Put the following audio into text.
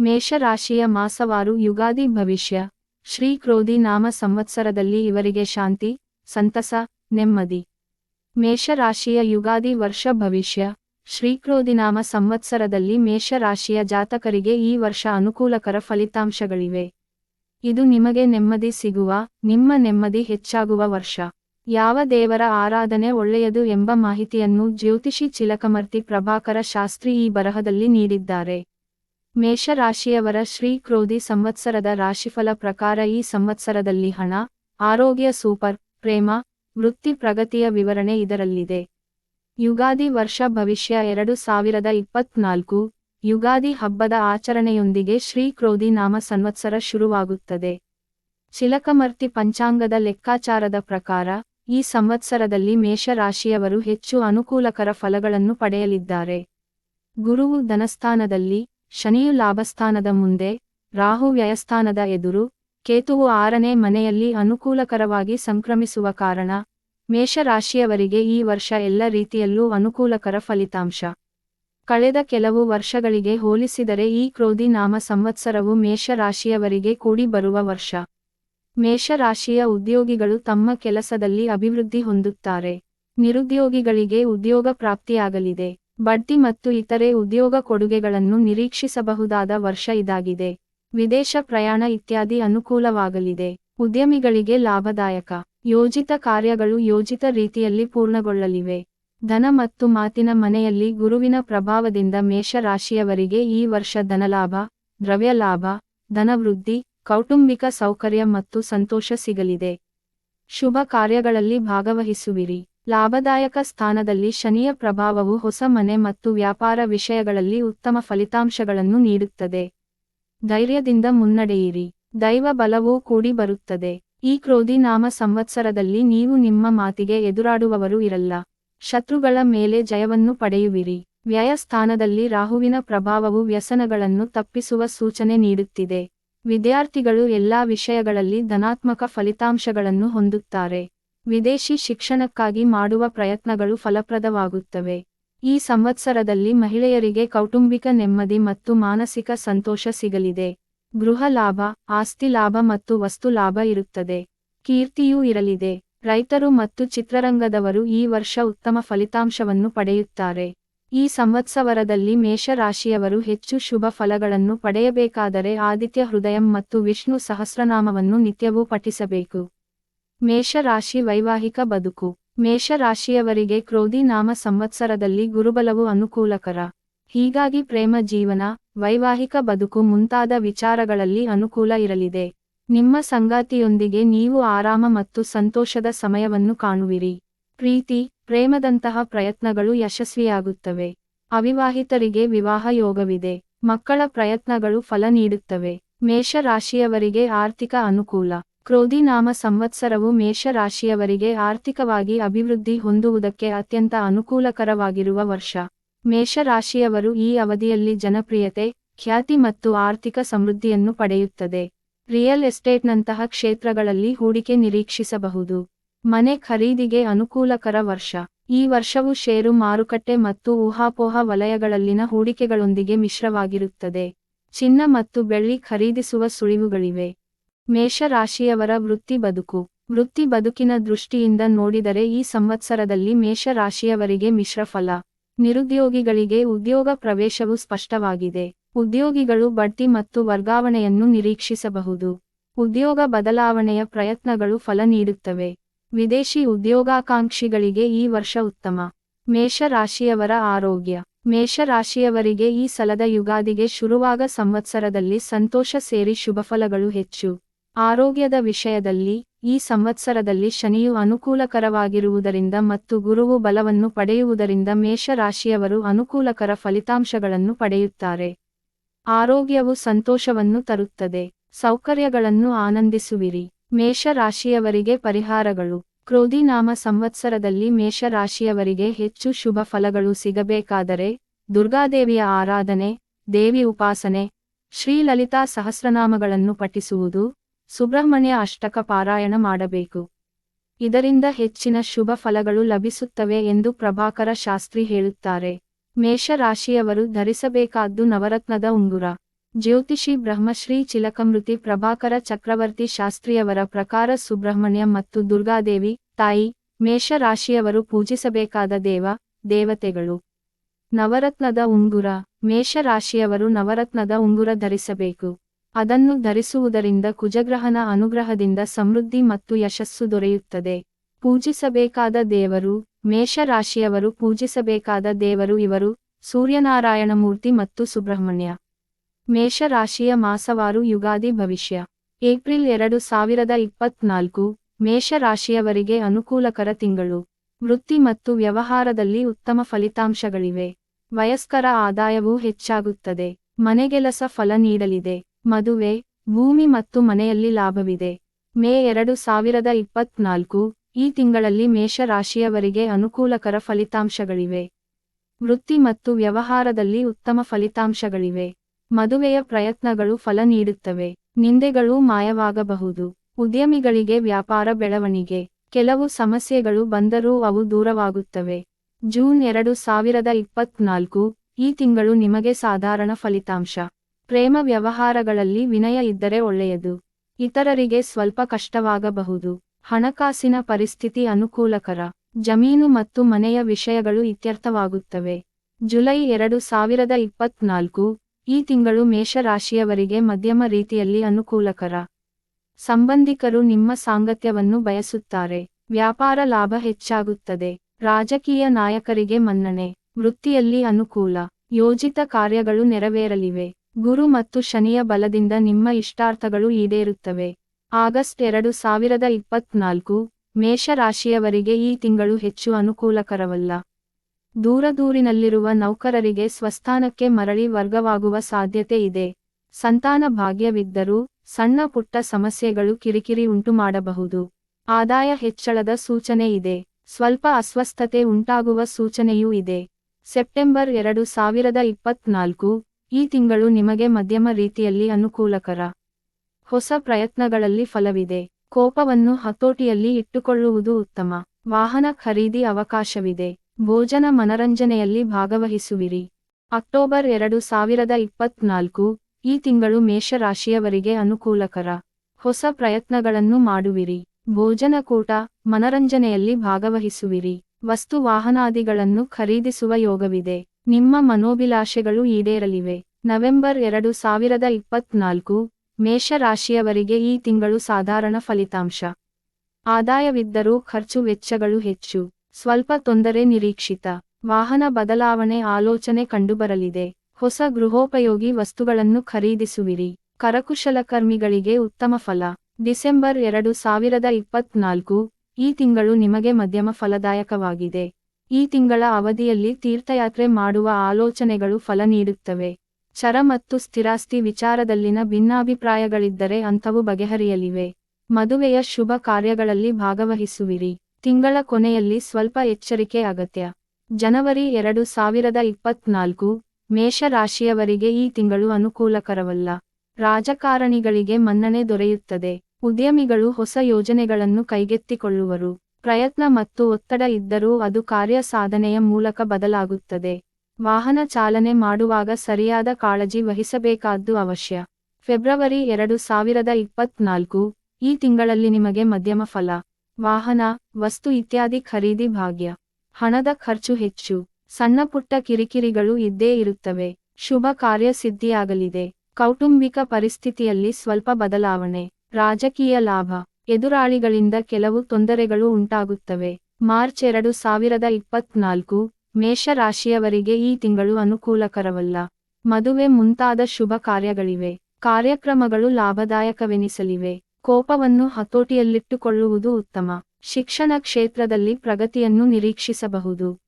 ಮೇಷರಾಶಿಯ ಮಾಸವಾರು ಯುಗಾದಿ ಭವಿಷ್ಯ. ಶ್ರೀ ಕ್ರೋಧಿ ನಾಮ ಸಂವತ್ಸರದಲ್ಲಿ ಇವರಿಗೆ ಶಾಂತಿ, ಸಂತಸ, ನೆಮ್ಮದಿ. ಮೇಷರಾಶಿಯ ಯುಗಾದಿ ವರ್ಷ ಭವಿಷ್ಯ. ಶ್ರೀಕ್ರೋಧಿನಾಮ ಸಂವತ್ಸರದಲ್ಲಿ ಮೇಷರಾಶಿಯ ಜಾತಕರಿಗೆ ಈ ವರ್ಷ ಅನುಕೂಲಕರ ಫಲಿತಾಂಶಗಳಿವೆ. ಇದು ನಿಮಗೆ ನೆಮ್ಮದಿ ಸಿಗುವ, ನಿಮ್ಮ ನೆಮ್ಮದಿ ಹೆಚ್ಚಾಗುವ ವರ್ಷ. ಯಾವ ದೇವರ ಆರಾಧನೆ ಒಳ್ಳೆಯದು ಎಂಬ ಮಾಹಿತಿಯನ್ನು ಜ್ಯೋತಿಷಿ ಚಿಲಕಮರ್ತಿ ಪ್ರಭಾಕರ ಶಾಸ್ತ್ರಿ ಈ ಬರಹದಲ್ಲಿ ನೀಡಿದ್ದಾರೆ. ಮೇಷರಾಶಿಯವರ ಶ್ರೀ ಕ್ರೋಧಿ ಸಂವತ್ಸರದ ರಾಶಿಫಲ ಪ್ರಕಾರ ಈ ಸಂವತ್ಸರದಲ್ಲಿ ಹಣ, ಆರೋಗ್ಯ ಸೂಪರ್, ಪ್ರೇಮ, ವೃತ್ತಿ ಪ್ರಗತಿಯ ವಿವರಣೆ ಇದರಲ್ಲಿದೆ. ಯುಗಾದಿ ವರ್ಷ ಭವಿಷ್ಯ ಎರಡು ಸಾವಿರದ ಇಪ್ಪತ್ನಾಲ್ಕು, ಯುಗಾದಿ ಹಬ್ಬದ ಆಚರಣೆಯೊಂದಿಗೆ ಶ್ರೀ ಕ್ರೋಧಿ ನಾಮ ಸಂವತ್ಸರ ಶುರುವಾಗುತ್ತದೆ. ಚಿಲಕಮರ್ತಿ ಪಂಚಾಂಗದ ಲೆಕ್ಕಾಚಾರದ ಪ್ರಕಾರ, ಈ ಸಂವತ್ಸರದಲ್ಲಿ ಮೇಷರಾಶಿಯವರು ಹೆಚ್ಚು ಅನುಕೂಲಕರ ಫಲಗಳನ್ನು ಪಡೆಯಲಿದ್ದಾರೆ. ಗುರುವು ಧನಸ್ಥಾನದಲ್ಲಿ ಶನಿಯು ಲಾಭಸ್ಥಾನದ ಮುಂದೆ, ರಾಹು ವ್ಯಯಸ್ಥಾನದ ಎದುರು, ಕೇತುವು ಆರನೇ ಮನೆಯಲ್ಲಿ ಅನುಕೂಲಕರವಾಗಿ ಸಂಕ್ರಮಿಸುವ ಕಾರಣ, ಮೇಷರಾಶಿಯವರಿಗೆ ಈ ವರ್ಷ ಎಲ್ಲ ರೀತಿಯಲ್ಲೂ ಅನುಕೂಲಕರ ಫಲಿತಾಂಶ. ಕಳೆದ ಕೆಲವು ವರ್ಷಗಳಿಗೆ ಹೋಲಿಸಿದರೆ ಈ ಕ್ರೋಧಿ ನಾಮ ಸಂವತ್ಸರವು ಮೇಷರಾಶಿಯವರಿಗೆ ಕೂಡಿ ಬರುವ ವರ್ಷ. ಮೇಷರಾಶಿಯ ಉದ್ಯೋಗಿಗಳು ತಮ್ಮ ಕೆಲಸದಲ್ಲಿ ಅಭಿವೃದ್ಧಿ ಹೊಂದುತ್ತಾರೆ. ನಿರುದ್ಯೋಗಿಗಳಿಗೆ ಉದ್ಯೋಗ ಪ್ರಾಪ್ತಿಯಾಗಲಿದೆ. ಬಡ್ತಿ ಮತ್ತು ಇತರೆ ಉದ್ಯೋಗ ಕೊಡುಗೆಗಳನ್ನು ನಿರೀಕ್ಷಿಸಬಹುದಾದ ವರ್ಷ ಇದಾಗಿದೆ. ವಿದೇಶ ಪ್ರಯಾಣ ಇತ್ಯಾದಿ ಅನುಕೂಲವಾಗಲಿದೆ. ಉದ್ಯಮಿಗಳಿಗೆ ಲಾಭದಾಯಕ, ಯೋಜಿತ ಕಾರ್ಯಗಳು ಯೋಜಿತ ರೀತಿಯಲ್ಲಿ ಪೂರ್ಣಗೊಳ್ಳಲಿವೆ. ಧನ ಮತ್ತು ಮಾತಿನ ಮನೆಯಲ್ಲಿ ಗುರುವಿನ ಪ್ರಭಾವದಿಂದ ಮೇಷರಾಶಿಯವರಿಗೆ ಈ ವರ್ಷ ಧನಲಾಭ ದ್ರವ್ಯ ಲಾಭ ಧನವೃದ್ಧಿ, ಕೌಟುಂಬಿಕ ಸೌಕರ್ಯ ಮತ್ತು ಸಂತೋಷ ಸಿಗಲಿದೆ. ಶುಭ ಕಾರ್ಯಗಳಲ್ಲಿ ಭಾಗವಹಿಸುವಿರಿ. ಲಾಭದಾಯಕ ಸ್ಥಾನದಲ್ಲಿ ಶನಿಯ ಪ್ರಭಾವವು ಹೊಸ ಮನೆ ಮತ್ತು ವ್ಯಾಪಾರ ವಿಷಯಗಳಲ್ಲಿ ಉತ್ತಮ ಫಲಿತಾಂಶಗಳನ್ನು ನೀಡುತ್ತದೆ. ಧೈರ್ಯದಿಂದ ಮುನ್ನಡೆಯಿರಿ. ದೈವ ಬಲವೂ ಕೂಡಿ ಬರುತ್ತದೆ. ಈ ಕ್ರೋಧಿ ನಾಮ ಸಂವತ್ಸರದಲ್ಲಿ ನೀವು ನಿಮ್ಮ ಮಾತಿಗೆ ಎದುರಾಡುವವರು ಇರಲ್ಲ. ಶತ್ರುಗಳ ಮೇಲೆ ಜಯವನ್ನು ಪಡೆಯುವಿರಿ. ವ್ಯಯ ಸ್ಥಾನದಲ್ಲಿ ರಾಹುವಿನ ಪ್ರಭಾವವು ವ್ಯಸನಗಳನ್ನು ತಪ್ಪಿಸುವ ಸೂಚನೆ ನೀಡುತ್ತಿದೆ. ವಿದ್ಯಾರ್ಥಿಗಳು ಎಲ್ಲಾ ವಿಷಯಗಳಲ್ಲಿ ಧನಾತ್ಮಕ ಫಲಿತಾಂಶಗಳನ್ನು ಹೊಂದುತ್ತಾರೆ. ವಿದೇಶಿ ಶಿಕ್ಷಣಕ್ಕಾಗಿ ಮಾಡುವ ಪ್ರಯತ್ನಗಳು ಫಲಪ್ರದವಾಗುತ್ತವೆ. ಈ ಸಂವತ್ಸರದಲ್ಲಿ ಮಹಿಳೆಯರಿಗೆ ಕೌಟುಂಬಿಕ ನೆಮ್ಮದಿ ಮತ್ತು ಮಾನಸಿಕ ಸಂತೋಷ ಸಿಗಲಿದೆ. ಗೃಹ ಲಾಭ, ಆಸ್ತಿ ಲಾಭ ಮತ್ತು ವಸ್ತು ಲಾಭ ಇರುತ್ತದೆ. ಕೀರ್ತಿಯೂ ಇರಲಿದೆ. ರೈತರು ಮತ್ತು ಚಿತ್ರರಂಗದವರು ಈ ವರ್ಷ ಉತ್ತಮ ಫಲಿತಾಂಶವನ್ನು ಪಡೆಯುತ್ತಾರೆ. ಈ ಸಂವತ್ಸವರದಲ್ಲಿ ಮೇಷರಾಶಿಯವರು ಹೆಚ್ಚು ಶುಭ ಫಲಗಳನ್ನು ಪಡೆಯಬೇಕಾದರೆ ಆದಿತ್ಯ ಹೃದಯಂ ಮತ್ತು ವಿಷ್ಣು ಸಹಸ್ರನಾಮವನ್ನು ನಿತ್ಯವೂ ಪಠಿಸಬೇಕು. ಮೇಷರಾಶಿ ವೈವಾಹಿಕ ಬದುಕು. ಮೇಷರಾಶಿಯವರಿಗೆ ಕ್ರೋಧಿ ನಾಮ ಸಂವತ್ಸರದಲ್ಲಿ ಗುರುಬಲವು ಅನುಕೂಲಕರ. ಹೀಗಾಗಿ ಪ್ರೇಮ ಜೀವನ, ವೈವಾಹಿಕ ಬದುಕು ಮುಂತಾದ ವಿಚಾರಗಳಲ್ಲಿ ಅನುಕೂಲ ಇರಲಿದೆ. ನಿಮ್ಮ ಸಂಗಾತಿಯೊಂದಿಗೆ ನೀವು ಆರಾಮ ಮತ್ತು ಸಂತೋಷದ ಸಮಯವನ್ನು ಕಾಣುವಿರಿ. ಪ್ರೀತಿ, ಪ್ರೇಮದಂತಹ ಪ್ರಯತ್ನಗಳು ಯಶಸ್ವಿಯಾಗುತ್ತವೆ. ಅವಿವಾಹಿತರಿಗೆ ವಿವಾಹ ಯೋಗವಿದೆ. ಮಕ್ಕಳ ಪ್ರಯತ್ನಗಳು ಫಲ ನೀಡುತ್ತವೆ. ಮೇಷರಾಶಿಯವರಿಗೆ ಆರ್ಥಿಕ ಅನುಕೂಲ. ಕ್ರೋಧಿ ನಾಮ ಸಂವತ್ಸರವು ಮೇಷರಾಶಿಯವರಿಗೆ ಆರ್ಥಿಕವಾಗಿ ಅಭಿವೃದ್ಧಿ ಹೊಂದುವುದಕ್ಕೆ ಅತ್ಯಂತ ಅನುಕೂಲಕರವಾಗಿರುವ ವರ್ಷ. ಮೇಷರಾಶಿಯವರು ಈ ಅವಧಿಯಲ್ಲಿ ಜನಪ್ರಿಯತೆ, ಖ್ಯಾತಿ ಮತ್ತು ಆರ್ಥಿಕ ಸಮೃದ್ಧಿಯನ್ನು ಪಡೆಯುತ್ತದೆ. ರಿಯಲ್ ಎಸ್ಟೇಟ್ನಂತಹ ಕ್ಷೇತ್ರಗಳಲ್ಲಿ ಹೂಡಿಕೆ ನಿರೀಕ್ಷಿಸಬಹುದು. ಮನೆ ಖರೀದಿಗೆ ಅನುಕೂಲಕರ ವರ್ಷ. ಈ ವರ್ಷವು ಷೇರು ಮಾರುಕಟ್ಟೆ ಮತ್ತು ಊಹಾಪೋಹ ವಲಯಗಳಲ್ಲಿನ ಹೂಡಿಕೆಗಳೊಂದಿಗೆ ಮಿಶ್ರವಾಗಿರುತ್ತದೆ. ಚಿನ್ನ ಮತ್ತು ಬೆಳ್ಳಿ ಖರೀದಿಸುವ ಸುಳಿವುಗಳಿವೆ. ಮೇಷರಾಶಿಯವರ ವೃತ್ತಿ ಬದುಕು. ವೃತ್ತಿ ಬದುಕಿನ ದೃಷ್ಟಿಯಿಂದ ನೋಡಿದರೆ ಈ ಸಂವತ್ಸರದಲ್ಲಿ ಮೇಷರಾಶಿಯವರಿಗೆ ಮಿಶ್ರಫಲ ನಿರುದ್ಯೋಗಿಗಳಿಗೆ ಉದ್ಯೋಗ ಪ್ರವೇಶವು ಸ್ಪಷ್ಟವಾಗಿದೆ. ಉದ್ಯೋಗಿಗಳು ಬಡ್ತಿ ಮತ್ತು ವರ್ಗಾವಣೆಯನ್ನು ನಿರೀಕ್ಷಿಸಬಹುದು. ಉದ್ಯೋಗ ಬದಲಾವಣೆಯ ಪ್ರಯತ್ನಗಳು ಫಲ ನೀಡುತ್ತವೆ. ವಿದೇಶಿ ಉದ್ಯೋಗಾಕಾಂಕ್ಷಿಗಳಿಗೆ ಈ ವರ್ಷ ಉತ್ತಮ. ಮೇಷರಾಶಿಯವರ ಆರೋಗ್ಯ. ಮೇಷರಾಶಿಯವರಿಗೆ ಈ ಸಲದ ಯುಗಾದಿಗೆ ಶುರುವಾಗ ಸಂವತ್ಸರದಲ್ಲಿ ಸಂತೋಷ ಸೇರಿ ಶುಭಫಲಗಳು ಹೆಚ್ಚು. ಆರೋಗ್ಯದ ವಿಷಯದಲ್ಲಿ ಈ ಸಂವತ್ಸರದಲ್ಲಿ ಶನಿಯು ಅನುಕೂಲಕರವಾಗಿರುವುದರಿಂದ ಮತ್ತು ಗುರುವು ಬಲವನ್ನು ಪಡೆಯುವುದರಿಂದ ಮೇಷರಾಶಿಯವರು ಅನುಕೂಲಕರ ಫಲಿತಾಂಶಗಳನ್ನು ಪಡೆಯುತ್ತಾರೆ. ಆರೋಗ್ಯವು ಸಂತೋಷವನ್ನು ತರುತ್ತದೆ. ಸೌಕರ್ಯಗಳನ್ನು ಆನಂದಿಸುವಿರಿ. ಮೇಷರಾಶಿಯವರಿಗೆ ಪರಿಹಾರಗಳು. ಕ್ರೋಧಿನಾಮ ಸಂವತ್ಸರದಲ್ಲಿ ಮೇಷರಾಶಿಯವರಿಗೆ ಹೆಚ್ಚು ಶುಭ ಫಲಗಳು ಸಿಗಬೇಕಾದರೆ ದುರ್ಗಾದೇವಿಯ ಆರಾಧನೆ, ದೇವಿ ಉಪಾಸನೆ, ಶ್ರೀಲಲಿತಾ ಸಹಸ್ರನಾಮಗಳನ್ನು ಪಠಿಸುವುದು ಸುಬ್ರಹ್ಮಣ್ಯ ಅಷ್ಟಕ ಪಾರಾಯಣ ಮಾಡಬೇಕು. ಇದರಿಂದ ಹೆಚ್ಚಿನ ಶುಭ ಫಲಗಳು ಲಭಿಸುತ್ತವೆ ಎಂದು ಪ್ರಭಾಕರ ಶಾಸ್ತ್ರಿ ಹೇಳುತ್ತಾರೆ. ಮೇಷರಾಶಿಯವರು ಧರಿಸಬೇಕಾದ್ದು ನವರತ್ನದ ಉಂಗುರ. ಜ್ಯೋತಿಷಿ ಬ್ರಹ್ಮಶ್ರೀ ಚಿಲಕಮೃತಿ ಪ್ರಭಾಕರ ಚಕ್ರವರ್ತಿ ಶಾಸ್ತ್ರಿಯವರ ಪ್ರಕಾರ ಸುಬ್ರಹ್ಮಣ್ಯ ಮತ್ತು ದುರ್ಗಾದೇವಿ, ತಾಯಿ, ಮೇಷರಾಶಿಯವರು ಪೂಜಿಸಬೇಕಾದ ದೇವ, ದೇವತೆಗಳು. ನವರತ್ನದ ಉಂಗುರ. ಮೇಷರಾಶಿಯವರು ನವರತ್ನದ ಉಂಗುರ ಧರಿಸಬೇಕು. ಅದನ್ನು ಧರಿಸುವುದರಿಂದ ಕುಜಗ್ರಹನ ಅನುಗ್ರಹದಿಂದ ಸಮೃದ್ಧಿ ಮತ್ತು ಯಶಸ್ಸು ದೊರೆಯುತ್ತದೆ. ಪೂಜಿಸಬೇಕಾದ ದೇವರು ಮೇಷ ರಾಶಿಯವರು ಪೂಜಿಸಬೇಕಾದ ದೇವರು ಇವರು ಸೂರ್ಯನಾರಾಯಣ ಮೂರ್ತಿ ಮತ್ತು ಸುಬ್ರಹ್ಮಣ್ಯ. ಮೇಷ ರಾಶಿಯ ಮಾಸವಾರು ಯುಗಾದಿ ಭವಿಷ್ಯ. ಏಪ್ರಿಲ್ ಎರಡು ಸಾವಿರದ ಇಪ್ಪತ್ನಾಲ್ಕು ಮೇಷ ರಾಶಿಯವರಿಗೆ ಅನುಕೂಲಕರ ತಿಂಗಳು. ವೃತ್ತಿ ಮತ್ತು ವ್ಯವಹಾರದಲ್ಲಿ ಉತ್ತಮ ಫಲಿತಾಂಶಗಳಿವೆ. ವಯಸ್ಕರ ಆದಾಯವೂ ಹೆಚ್ಚಾಗುತ್ತದೆ. ಮನೆಗೆಲಸ ಫಲ ನೀಡಲಿದೆ. ಮದುವೆ, ಭೂಮಿ ಮತ್ತು ಮನೆಯಲ್ಲಿ ಲಾಭವಿದೆ. ಮೇ ಎರಡು ಸಾವಿರದ ಇಪ್ಪತ್ನಾಲ್ಕು, ಈ ತಿಂಗಳಲ್ಲಿ ಮೇಷ ರಾಶಿಯವರಿಗೆ ಅನುಕೂಲಕರ ಫಲಿತಾಂಶಗಳಿವೆ. ವೃತ್ತಿ ಮತ್ತು ವ್ಯವಹಾರದಲ್ಲಿ ಉತ್ತಮ ಫಲಿತಾಂಶಗಳಿವೆ. ಮದುವೆಯ ಪ್ರಯತ್ನಗಳು ಫಲ ನೀಡುತ್ತವೆ. ನಿಂದೆಗಳು ಮಾಯವಾಗಬಹುದು. ಉದ್ಯಮಿಗಳಿಗೆ ವ್ಯಾಪಾರ ಬೆಳವಣಿಗೆ. ಕೆಲವು ಸಮಸ್ಯೆಗಳು ಬಂದರೂ ಅವು ದೂರವಾಗುತ್ತವೆ. ಜೂನ್ ಎರಡು ಸಾವಿರದ ಇಪ್ಪತ್ನಾಲ್ಕು, ಈ ತಿಂಗಳು ನಿಮಗೆ ಸಾಧಾರಣ ಫಲಿತಾಂಶ. ಪ್ರೇಮ ವ್ಯವಹಾರಗಳಲ್ಲಿ ವಿನಯ ಇದ್ದರೆ ಒಳ್ಳೆಯದು. ಇತರರಿಗೆ ಸ್ವಲ್ಪ ಕಷ್ಟವಾಗಬಹುದು. ಹಣಕಾಸಿನ ಪರಿಸ್ಥಿತಿ ಅನುಕೂಲಕರ. ಜಮೀನು ಮತ್ತು ಮನೆಯ ವಿಷಯಗಳು ಇತ್ಯರ್ಥವಾಗುತ್ತವೆ. ಜುಲೈ ಎರಡು ಸಾವಿರದ ಇಪ್ಪತ್ನಾಲ್ಕು, ಈ ತಿಂಗಳು ಮೇಷರಾಶಿಯವರಿಗೆ ಮಧ್ಯಮ ರೀತಿಯಲ್ಲಿ ಅನುಕೂಲಕರ. ಸಂಬಂಧಿಕರು ನಿಮ್ಮ ಸಾಂಗತ್ಯವನ್ನು ಬಯಸುತ್ತಾರೆ. ವ್ಯಾಪಾರ ಲಾಭ ಹೆಚ್ಚಾಗುತ್ತದೆ. ರಾಜಕೀಯ ನಾಯಕರಿಗೆ ಮನ್ನಣೆ. ವೃತ್ತಿಯಲ್ಲಿ ಅನುಕೂಲ. ಯೋಜಿತ ಕಾರ್ಯಗಳು ನೆರವೇರಲಿವೆ. ಗುರು ಮತ್ತು ಶನಿಯ ಬಲದಿಂದ ನಿಮ್ಮ ಇಷ್ಟಾರ್ಥಗಳು ಈಡೇರುತ್ತವೆ. ಆಗಸ್ಟ್ ಎರಡು ಸಾವಿರದ ಇಪ್ಪತ್ನಾಲ್ಕು, ಮೇಷರಾಶಿಯವರಿಗೆ ಈ ತಿಂಗಳು ಹೆಚ್ಚು ಅನುಕೂಲಕರವಲ್ಲ. ದೂರದೂರಿನಲ್ಲಿರುವ ನೌಕರರಿಗೆ ಸ್ವಸ್ಥಾನಕ್ಕೆ ಮರಳಿ ವರ್ಗವಾಗುವ ಸಾಧ್ಯತೆ ಇದೆ. ಸಂತಾನ ಭಾಗ್ಯವಿದ್ದರೂ ಸಣ್ಣ ಪುಟ್ಟ ಸಮಸ್ಯೆಗಳು ಕಿರಿಕಿರಿ ಉಂಟುಮಾಡಬಹುದು. ಆದಾಯ ಹೆಚ್ಚಳದ ಸೂಚನೆ ಇದೆ. ಸ್ವಲ್ಪ ಅಸ್ವಸ್ಥತೆ ಉಂಟಾಗುವ ಸೂಚನೆಯೂ ಇದೆ. ಸೆಪ್ಟೆಂಬರ್ ಎರಡು ಸಾವಿರದ ಇಪ್ಪತ್ನಾಲ್ಕು ಈ ತಿಂಗಳು ನಿಮಗೆ ಮಧ್ಯಮ ರೀತಿಯಲ್ಲಿ ಅನುಕೂಲಕರ ಹೊಸ ಪ್ರಯತ್ನಗಳಲ್ಲಿ ಫಲವಿದೆ. ಕೋಪವನ್ನು ಹತೋಟಿಯಲ್ಲಿ ಇಟ್ಟುಕೊಳ್ಳುವುದು ಉತ್ತಮ. ವಾಹನ ಖರೀದಿ ಅವಕಾಶವಿದೆ. ಭೋಜನ ಮನರಂಜನೆಯಲ್ಲಿ ಭಾಗವಹಿಸುವಿರಿ. ಅಕ್ಟೋಬರ್ ಎರಡು ಸಾವಿರದ ಇಪ್ಪತ್ನಾಲ್ಕು, ಈ ತಿಂಗಳು ಮೇಷರಾಶಿಯವರಿಗೆ ಅನುಕೂಲಕರ ಹೊಸ ಪ್ರಯತ್ನಗಳನ್ನು ಮಾಡುವಿರಿ. ಭೋಜನಕೂಟ ಮನರಂಜನೆಯಲ್ಲಿ ಭಾಗವಹಿಸುವಿರಿ. ವಸ್ತು ವಾಹನಾದಿಗಳನ್ನು ಖರೀದಿಸುವ ಯೋಗವಿದೆ. ನಿಮ್ಮ ಮನೋಭಿಲಾಷೆಗಳು ಈಡೇರಲಿವೆ. ನವೆಂಬರ್ ಎರಡು ಸಾವಿರದ ಇಪ್ಪತ್ನಾಲ್ಕು, ಮೇಷರಾಶಿಯವರಿಗೆ ಈ ತಿಂಗಳು ಸಾಧಾರಣ ಫಲಿತಾಂಶ. ಆದಾಯವಿದ್ದರೂ ಖರ್ಚು ವೆಚ್ಚಗಳು ಹೆಚ್ಚು. ಸ್ವಲ್ಪ ತೊಂದರೆ ನಿರೀಕ್ಷಿತ. ವಾಹನ ಬದಲಾವಣೆ ಆಲೋಚನೆ ಕಂಡುಬರಲಿದೆ. ಹೊಸ ಗೃಹೋಪಯೋಗಿ ವಸ್ತುಗಳನ್ನು ಖರೀದಿಸುವಿರಿ. ಕರಕುಶಲಕರ್ಮಿಗಳಿಗೆ ಉತ್ತಮ ಫಲ. ಡಿಸೆಂಬರ್ ಎರಡು ಸಾವಿರದ ಇಪ್ಪತ್ನಾಲ್ಕು, ಈ ತಿಂಗಳು ನಿಮಗೆ ಮಧ್ಯಮ ಫಲದಾಯಕವಾಗಿದೆ. ಈ ತಿಂಗಳ ಅವಧಿಯಲ್ಲಿ ತೀರ್ಥಯಾತ್ರೆ ಮಾಡುವ ಆಲೋಚನೆಗಳು ಫಲ ನೀಡುತ್ತವೆ. ಚರ ಮತ್ತು ಸ್ಥಿರಾಸ್ತಿ ವಿಚಾರದಲ್ಲಿನ ಭಿನ್ನಾಭಿಪ್ರಾಯಗಳಿದ್ದರೆ ಅಂಥವು ಬಗೆಹರಿಯಲಿವೆ. ಮದುವೆಯ ಶುಭ ಕಾರ್ಯಗಳಲ್ಲಿ ಭಾಗವಹಿಸುವಿರಿ. ತಿಂಗಳ ಕೊನೆಯಲ್ಲಿ ಸ್ವಲ್ಪ ಎಚ್ಚರಿಕೆ ಅಗತ್ಯ. ಜನವರಿ ಎರಡು ಸಾವಿರದ ಇಪ್ಪತ್ನಾಲ್ಕು, ಮೇಷರಾಶಿಯವರಿಗೆ ಈ ತಿಂಗಳು ಅನುಕೂಲಕರವಲ್ಲ. ರಾಜಕಾರಣಿಗಳಿಗೆ ಮನ್ನಣೆ ದೊರೆಯುತ್ತದೆ. ಉದ್ಯಮಿಗಳು ಹೊಸ ಯೋಜನೆಗಳನ್ನು ಕೈಗೆತ್ತಿಕೊಳ್ಳುವರು. ಪ್ರಯತ್ನ ಮತ್ತು ಒತ್ತಡ ಇದ್ದರೂ ಅದು ಕಾರ್ಯ ಸಾಧನೆಯ ಮೂಲಕ ಬದಲಾಗುತ್ತದೆ. ವಾಹನ ಚಾಲನೆ ಮಾಡುವಾಗ ಸರಿಯಾದ ಕಾಳಜಿ ವಹಿಸಬೇಕಾದ್ದು ಅವಶ್ಯ. ಫೆಬ್ರವರಿ ಎರಡು ಸಾವಿರದ ಇಪ್ಪತ್ನಾಲ್ಕು, ಈ ತಿಂಗಳಲ್ಲಿ ನಿಮಗೆ ಮಧ್ಯಮ ಫಲ, ವಾಹನ, ವಸ್ತು ಇತ್ಯಾದಿ ಖರೀದಿ ಭಾಗ್ಯ, ಹಣದ ಖರ್ಚು ಹೆಚ್ಚು, ಸಣ್ಣ ಪುಟ್ಟ ಕಿರಿಕಿರಿಗಳು ಇದ್ದೇ ಇರುತ್ತವೆ, ಶುಭ ಕಾರ್ಯ ಸಿದ್ಧಿಯಾಗಲಿದೆ. ಕೌಟುಂಬಿಕ ಪರಿಸ್ಥಿತಿಯಲ್ಲಿ ಸ್ವಲ್ಪ ಬದಲಾವಣೆ, ರಾಜಕೀಯ ಲಾಭ ಎದುರಾಳಿಗಳಿಂದ ಕೆಲವು ತೊಂದರೆಗಳು ಉಂಟಾಗುತ್ತವೆ. ಮಾರ್ಚ್ ಎರಡು ಸಾವಿರದ ಇಪ್ಪತ್ನಾಲ್ಕು, ಮೇಷರಾಶಿಯವರಿಗೆ ಈ ತಿಂಗಳು ಅನುಕೂಲಕರವಲ್ಲ. ಮದುವೆ ಮುಂತಾದ ಶುಭ ಕಾರ್ಯಗಳಿವೆ. ಕಾರ್ಯಕ್ರಮಗಳು ಲಾಭದಾಯಕವೆನಿಸಲಿವೆ. ಕೋಪವನ್ನು ಹತೋಟಿಯಲ್ಲಿಟ್ಟುಕೊಳ್ಳುವುದು ಉತ್ತಮ. ಶಿಕ್ಷಣ ಕ್ಷೇತ್ರದಲ್ಲಿ ಪ್ರಗತಿಯನ್ನು ನಿರೀಕ್ಷಿಸಬಹುದು.